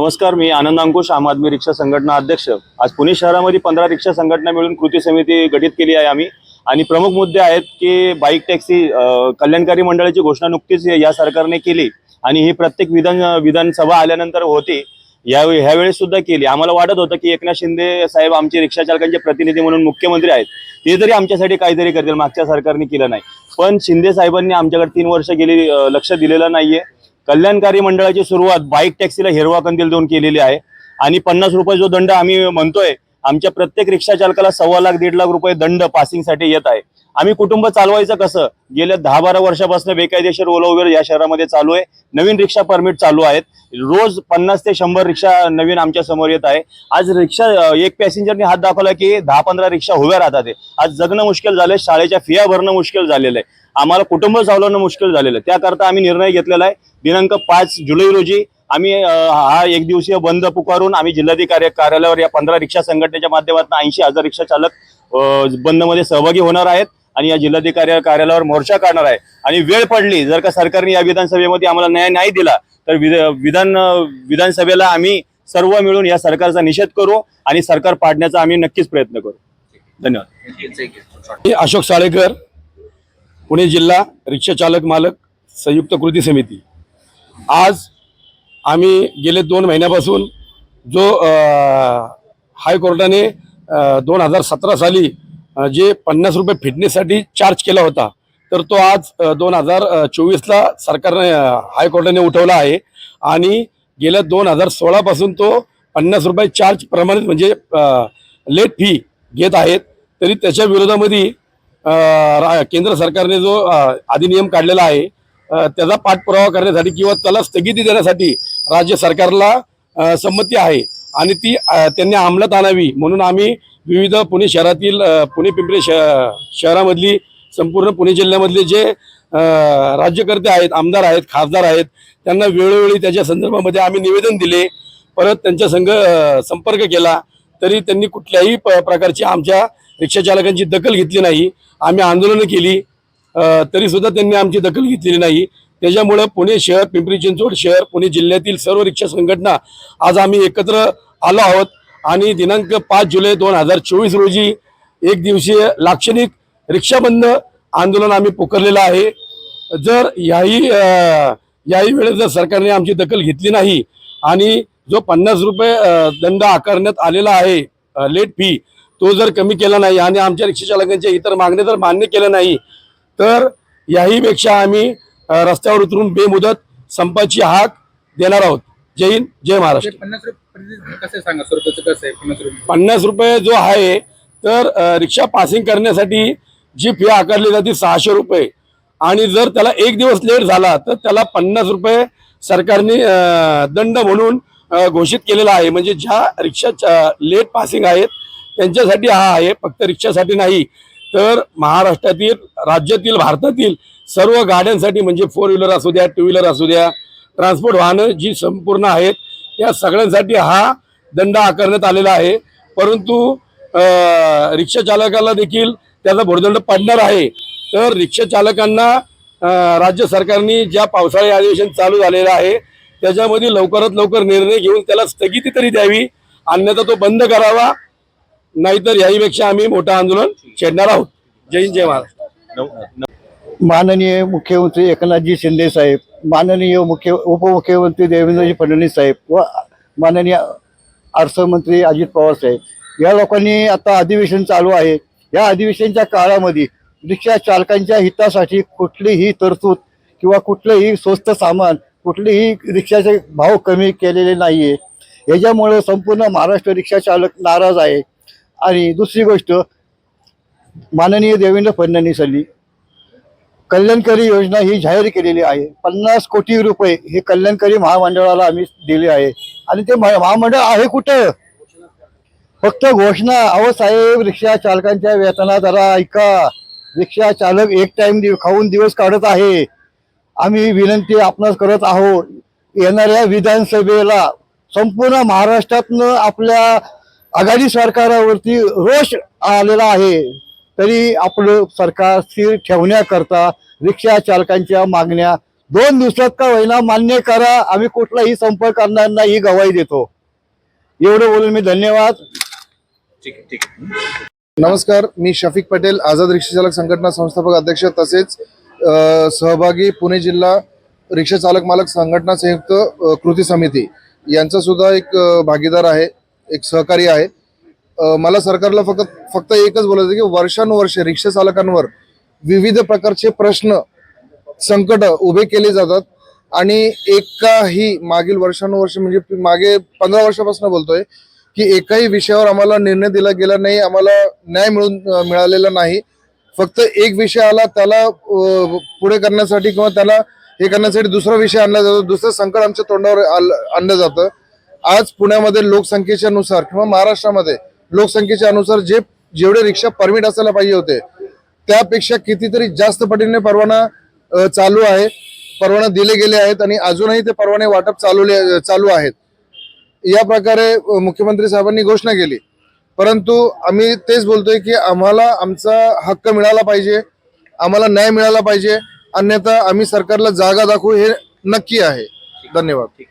नमस्कार मी आनंद अंकुश आम आदमी रिक्षा संघटना अध्यक्ष. आज पुणे शहरामध्ये पंधरा रिक्षा संघटना मिळून कृती समिती गठीत केली आहे आम्ही. आणि प्रमुख मुद्दे आहेत की बाईक टॅक्सी कल्याणकारी मंडळाची घोषणा नुकतीच या सरकारने केली आणि ही प्रत्येक विधान विधानसभा आल्यानंतर होती. या ह्यावेळेस सुद्धा केली. आम्हाला वाटत होतं की एकनाथ शिंदे साहेब आमचे रिक्षा चालकांचे प्रतिनिधी म्हणून मुख्यमंत्री आहेत. ते तरी आमच्यासाठी काहीतरी करतील. मागच्या सरकारने केलं नाही. पण शिंदे साहेबांनी आमच्याकडे तीन वर्ष गेली लक्ष दिलेलं नाहीये. कल्याणकारी मंडळाची सुरुवात बाईक टॅक्सीला हिरवा कंदील देऊन केलेली आहे. आणि पन्नास रुपये जो दंड आम्ही म्हणतोय आमच्या प्रत्येक रिक्षा चालकाला सव्वा लाख दीड लाख रुपये दंड पासिंगसाठी येत आहे. आम्ही कुटुंब चालवायचं कसं? गेल्या दहा बारा वर्षापासून बेकायदेशीर ओला उबेर या शहरामध्ये चालू आहे. नवीन रिक्षा परमिट चालू आहेत. रोज पन्नास ते शंभर रिक्षा नवीन आमच्यासमोर येत आहे. आज रिक्षा एक पॅसेंजरने हात दाखवला की दहा पंधरा रिक्षा उभ्या राहतात आज जगणं मुश्किल झालंय शाळेच्या फिया भरणं मुश्किल झालेलं आहे. आम्हाला कुटुंब चालवणं मुश्किल झालेलं आहे. त्याकरता आम्ही निर्णय घेतलेला आहे. दिनांक पाच जुलै रोजी आम्ही हा एक दिवसीय बंद पुकारून आम्ही जिल्हाधिकारी कार्यालयावर या पंधरा रिक्षा संघटनेच्या माध्यमातून ऐंशी हजार रिक्षा चालक बंदमध्ये सहभागी होणार आहेत आणि या जिल्हाधिकारी कार्यालयावर मोर्चा काढणार आहे. आणि वेळ पडली जर का सरकारने या विधानसभेमध्ये आम्हाला न्याय नाही दिला तर विधान विधानसभेला आम्ही सर्व मिळून या सरकारचा निषेध करू आणि सरकार पाडण्याचा आम्ही नक्कीच प्रयत्न करू. धन्यवाद. मी अशोक साळेकर पुणे जिल्हा रिक्षा चालक मालक संयुक्त कृती समिती. आज आम्ही गेले दोन महिन्यापासून जो हायकोर्टाने दोन हजार सतरा साली जे पन्नास रुपये फिटनेससाठी चार्ज केला होता तर तो आज दोन हजार चोवीसला सरकारने हायकोर्टाने उठवला आहे. आणि गेल्या दोन हजार सोळापासून तो पन्नास रुपये चार्ज प्रमाणित म्हणजे लेट फी घेत आहेत. तरी त्याच्या विरोधामध्ये रा- केंद्र सरकारने जो अधिनियम काढलेला आहे त्याचा पाठपुरावा करण्यासाठी किंवा त्याला स्थगिती देण्यासाठी राज्य सरकारला संमती आहे. आणि ती त्यांनी अंमलात आणावी म्हणून आम्ही विविध पुणे शहरातील पुणे पिंपरी श- शहरामधली संपूर्ण पुणे जिल्ह्यामधले जे राज्यकर्ते आहेत आमदार आहेत खासदार आहेत त्यांना वेळोवेळी त्याच्या संदर्भामध्ये आम्ही निवेदन दिले परत त्यांच्या संघ संपर्क केला तरी त्यांनी कुठल्याही प- प्रकारची आमच्या रिक्षा चालकांची दखल घेतली नाही. आम्ही आंदोलनं केली तरी सुद्धा त्यांनी आमची दखल घेतलेली नाही. त्याच्यामुळं पुणे शहर पिंपरी चिंचवड शहर पुणे जिल्ह्यातील सर्व रिक्षा संघटना आज आम्ही एकत्र आलो आहोत. आणि दिनांक पाच जुलै दोन हजार चोवीस रोजी एक दिवसीय लाक्षणिक रिक्षाबंद आंदोलन आम्ही पुकारलेलं आहे. जर याही याही वेळेस जर सरकारने आमची दखल घेतली नाही आणि जो पन्नास रुपये दंड आकारण्यात आलेला आहे लेट फी तो जर कमी केला नाही आणि आमच्या रिक्षा चालकांच्या इतर मागण्या जर मान्य केल्या नाही तर याहीपेक्षा आम्ही रस्त्यावर उतरून बेमुदत संपाची हाक देणार आहोत. जय हिंद जय महाराष्ट्र. पन्नास रुपये कसं आहे सांगा? स्वरूपाचं कसं आहे पन्नास रुपये? पन्नास रुपये जो आहे तर रिक्षा पासिंग करण्यासाठी जी फी आकारली जाते सहाशे रुपये. आणि जर त्याला एक दिवस लेट झाला तर त्याला पन्नास रुपये सरकारने दंड म्हणून घोषित केलेला आहे. म्हणजे ज्या रिक्षा लेट पासिंग आहेत त्यांच्यासाठी हा आहे. फक्त रिक्षासाठी नाही. तर महाराष्ट्रातील राज्यातील भारतातील सर्व गाड्यांसाठी म्हणजे फोर व्हीलर असू द्या टू व्हीलर असू द्या ट्रान्सपोर्ट वाहनं जी संपूर्ण आहेत त्या सगळ्यांसाठी हा दंड आकारण्यात आलेला आहे. परंतु रिक्षा चालकाला देखील त्याचा भोरदंड पडणार आहे. तर रिक्षा चालकांना राज्य सरकारने ज्या पावसाळी अधिवेशन चालू झालेलं आहे त्याच्यामध्ये लवकरात लवकर निर्णय घेऊन त्याला स्थगिती तरी द्यावी. अन्यथा तो बंद करावा. नाहीतर याहीपेक्षा आम्ही मोठं आंदोलन छेडणार आहोत. जय हिंद जय महाराष्ट्र. माननीय मुख्यमंत्री एकनाथजी शिंदे साहेब माननीय मुख्य उपमुख्यमंत्री देवेंद्रजी फडणवीस साहेब व माननीय अर्थमंत्री अजित पवार साहेब या लोकांनी आता अधिवेशन चालू आहे. या अधिवेशनच्या काळामध्ये रिक्षा चालकांच्या हितासाठी कुठलीही तरतूद किंवा कुठलंही स्वस्त सामान कुठलेही रिक्षाचे भाव कमी केलेले नाही आहे याच्यामुळे संपूर्ण महाराष्ट्र रिक्षा चालक नाराज आहे. आणि दुसरी गोष्ट माननीय देवेंद्र फडणवीसांनी कल्याणकारी योजना ही जाहीर केलेली आहे. पन्नास कोटी रुपये हे कल्याणकारी महामंडळाला आम्ही दिले आहे. आणि ते महा- महामंडळ आहे कुठं? फक्त घोषणा अहो साहेब रिक्षा चालकांच्या वेतना जरा ऐका. रिक्षा चालक एक टाइम दिव खाऊन दिवस काढत आहे. आम्ही विनंती आपणास करत आहोत. येणाऱ्या विधानसभेला संपूर्ण महाराष्ट्रातनं आपल्या आघाडी सरकारावरती रोष आलेला आहे तरी आपलं सरकार स्थिर ठेवण्याकरता रिक्षा चालकांच्या मागण्या दोन दिवसात का होईना मान्य करा आम्ही कुठलाही संपर्क करणार नाही ही गवाही देतो. एवढं बोलून मी धन्यवाद. ठीक आहे ठीक आहे. नमस्कार मी शफिक पटेल आझाद रिक्षा चालक संघटना संस्थापक अध्यक्ष तसेच सहभागी पुणे जिल्हा रिक्षा चालक मालक संघटना संयुक्त कृती समिती. यांचा सुद्धा एक भागीदार आहे. एक सहकारी आहे. मला सरकारला फक्त फक्त एकच बोलायचं की वर्षानुवर्ष रिक्षा चालकांवर विविध प्रकारचे प्रश्न संकट उभे केले जातात आणि एकाही मागील वर्षानुवर्ष म्हणजे मागे पंधरा वर्षापासून बोलतोय की एकाही विषयावर आम्हाला निर्णय दिला गेला नाही आम्हाला न्याय मिळून मिळालेला नाही. फक्त एक विषय आला त्याला पुढे करण्यासाठी किंवा त्याला हे करण्यासाठी दुसरा विषय आणला जातो दुसरं संकट आमच्या तोंडावर आणलं जातं. आज पुण्यामध्ये लोकसंख्येच्या नुसार किंवा महाराष्ट्रामध्ये लोकसंख्येच्या अनुसार जे जेवढे रिक्षा परमिट असायला पाहिजे होते त्यापेक्षा कितीतरी जास्त पटीने परवाना चालू आहे. परवाना दिले गेले आहेत आणि अजूनही ते परवाने वाटप चालवले चालू आहेत. या प्रकारे मुख्यमंत्री साहेबांनी घोषणा केली. परंतु आम्ही तेच बोलतोय की आम्हाला आमचा हक्क मिळाला पाहिजे आम्हाला न्याय मिळाला पाहिजे अन्यथा आम्ही सरकारला जागा दाखवू हे नक्की आहे. धन्यवाद.